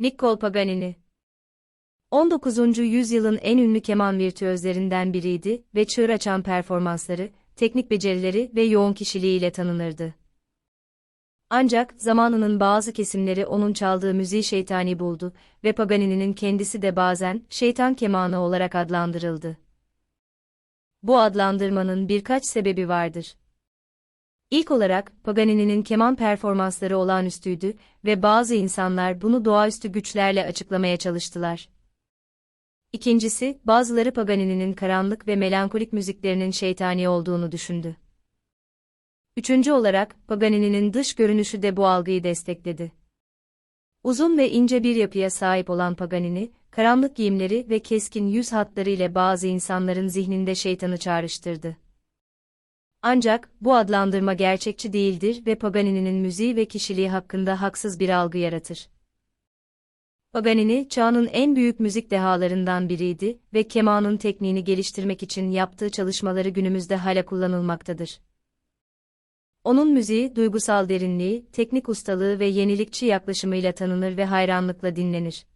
Niccolo Paganini 19. yüzyılın en ünlü keman virtüözlerinden biriydi ve çığır açan performansları, teknik becerileri ve yoğun kişiliğiyle tanınırdı. Ancak zamanının bazı kesimleri onun çaldığı müziği şeytani buldu ve Paganini'nin kendisi de bazen şeytan kemanı olarak adlandırıldı. Bu adlandırmanın birkaç sebebi vardır. İlk olarak Paganini'nin keman performansları olağanüstüydü ve bazı insanlar bunu doğaüstü güçlerle açıklamaya çalıştılar. İkincisi, bazıları Paganini'nin karanlık ve melankolik müziklerinin şeytani olduğunu düşündü. Üçüncü olarak, Paganini'nin dış görünüşü de bu algıyı destekledi. Uzun ve ince bir yapıya sahip olan Paganini, karanlık giyimleri ve keskin yüz hatları ile bazı insanların zihninde şeytanı çağrıştırdı. Ancak, bu adlandırma gerçekçi değildir ve Paganini'nin müziği ve kişiliği hakkında haksız bir algı yaratır. Paganini, çağının en büyük müzik dehalarından biriydi ve kemanın tekniğini geliştirmek için yaptığı çalışmaları günümüzde hala kullanılmaktadır. Onun müziği, duygusal derinliği, teknik ustalığı ve yenilikçi yaklaşımıyla tanınır ve hayranlıkla dinlenir.